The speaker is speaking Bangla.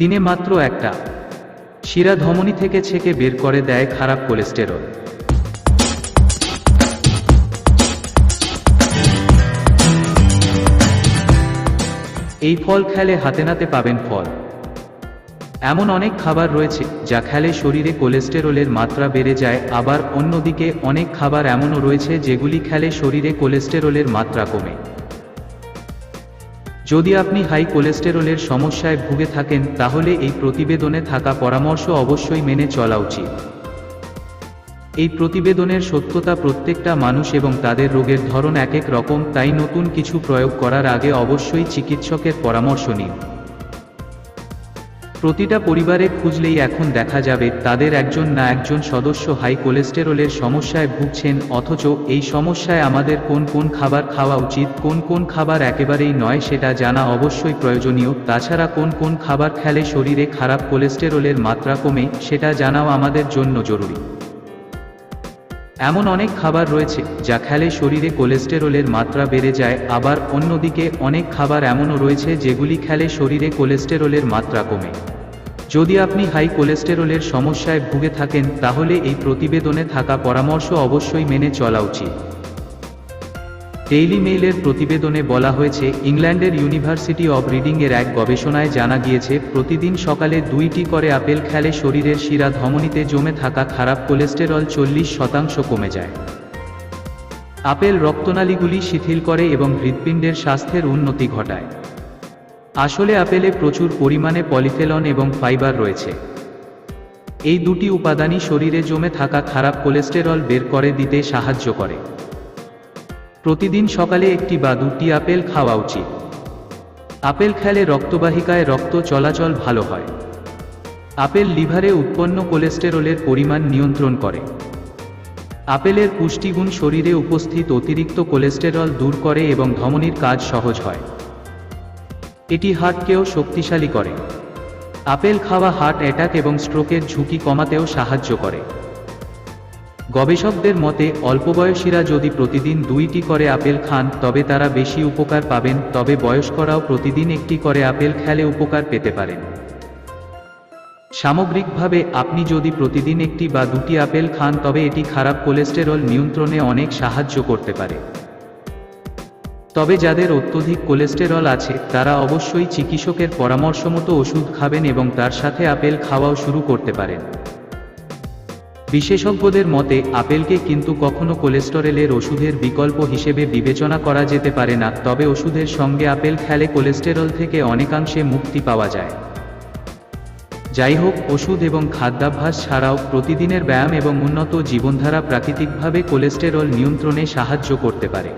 দিনে মাত্র একটা। শিরা ধমনী থেকে ছেকে বের করে দেয় খারাপ কোলেস্টেরল। এই ফল খেলে হাতে নাতে পাবেন ফল। এমন অনেক খাবার রয়েছে যা খেলে শরীরে কোলেস্টেরলের মাত্রা বেড়ে যায়, আবার অন্যদিকে অনেক খাবার এমনও রয়েছে যেগুলি খেলে শরীরে কোলেস্টেরলের মাত্রা কমে। যদি আপনি হাই কোলেস্টেরলের সমস্যায় ভুগে থাকেন, তাহলে এই প্রতিবেদনে থাকা পরামর্শ অবশ্যই মেনে চলা উচিত। এই প্রতিবেদনের সত্যতা প্রত্যেকটা মানুষ এবং তাদের রোগের ধরন এক এক রকম, তাই নতুন কিছু প্রয়োগ করার আগে অবশ্যই চিকিৎসকের পরামর্শ নিন। প্রতিটা পরিবারে খুঁজলেই এখন দেখা যাবে তাদের একজন না একজন সদস্য হাই কোলেস্টেরলের সমস্যায় ভুগছেন, অথচ এই সমস্যায় আমাদের কোন কোন খাবার খাওয়া উচিত, কোন কোন খাবার একেবারেই নয় সেটা জানা অবশ্যই প্রয়োজনীয়, তাছাড়া কোন কোন খাবার খেলে শরীরে খারাপ কোলেস্টেরলের মাত্রা কমে সেটা জানাও আমাদের জন্য জরুরি। এমন অনেক খাবার রয়েছে যা খেলে শরীরে কোলেস্টেরলের মাত্রা বেড়ে যায়, আবার অন্যদিকে অনেক খাবার এমনও রয়েছে যেগুলি খেলে শরীরে কোলেস্টেরলের মাত্রা কমে। যদি আপনি হাই কোলেস্টেরলের সমস্যায় ভুগে থাকেন, তাহলে এই প্রতিবেদনে থাকা পরামর্শ অবশ্যই মেনে চলা উচিত। ডেইলি মেইলের প্রতিবেদনে বলা হয়েছে, ইংল্যান্ডের ইউনিভার্সিটি অব রিডিং এর এক গবেষণায় জানা গিয়েছে, প্রতিদিন সকালে দুইটি করে আপেল খেলে শরীরের শিরা ধমনীতে জমে থাকা খারাপ কোলেস্টেরল চল্লিশ শতাংশ কমে যায়। আপেল রক্তনালীগুলি শিথিল করে এবং হৃৎপিণ্ডের স্বাস্থ্যের উন্নতি ঘটায়। আসলে আপেলে প্রচুর পরিমাণে পলিফেলন এবং ফাইবার রয়েছে। এই দুটি উপাদানই শরীরে জমে থাকা খারাপ কোলেস্টেরল বের করে দিতে সাহায্য করে। প্রতিদিন সকালে একটি বা দুটি আপেল খাওয়া উচিত। আপেল খেলে রক্তবাহিকায় রক্ত চলাচল ভালো হয়। আপেল লিভারে উৎপন্ন কোলেস্টেরলের পরিমাণ নিয়ন্ত্রণ করে। আপেলের পুষ্টিগুণ শরীরে উপস্থিত অতিরিক্ত কোলেস্টেরল দূর করে এবং ধমনির কাজ সহজ হয়। এটি হার্টকেও শক্তিশালী করে। আপেল খাওয়া হার্ট অ্যাটাক এবং স্ট্রোকের ঝুঁকি কমাতেও সাহায্য করে। গবেষকদের মতে, অল্পবয়সীরা যদি প্রতিদিন দুইটি করে আপেল খান, তবে তারা বেশি উপকার পাবেন, তবে বয়স্করাও প্রতিদিন একটি করে আপেল খেলে উপকার পেতে পারেন। সামগ্রিকভাবে, আপনি যদি প্রতিদিন একটি বা দুটি আপেল খান, তবে এটি খারাপ কোলেস্টেরল নিয়ন্ত্রণে অনেক সাহায্য করতে পারে। তবে যাদের অত্যধিক কোলেস্টেরল আছে, তারা অবশ্যই চিকিৎসকের পরামর্শ মতো ওষুধ খাবেন এবং তার সাথে আপেল খাওয়াও শুরু করতে পারেন। বিশেষজ্ঞদের মতে, আপেলকে কিন্তু কখনো কোলেস্টেরলের ওষুধের বিকল্প হিসেবে বিবেচনা করা যেতে পারে না, তবে ওষুধের সঙ্গে আপেল খেলে কোলেস্টেরল থেকে অনেকাংশে মুক্তি পাওয়া যায়। যাই হোক ওষুধ এবং খাদ্যাভ্যাস ছাড়াও প্রতিদিনের ব্যায়াম এবং উন্নত জীবনধারা প্রাকৃতিকভাবে কোলেস্টেরল নিয়ন্ত্রণে সাহায্য করতে পারে।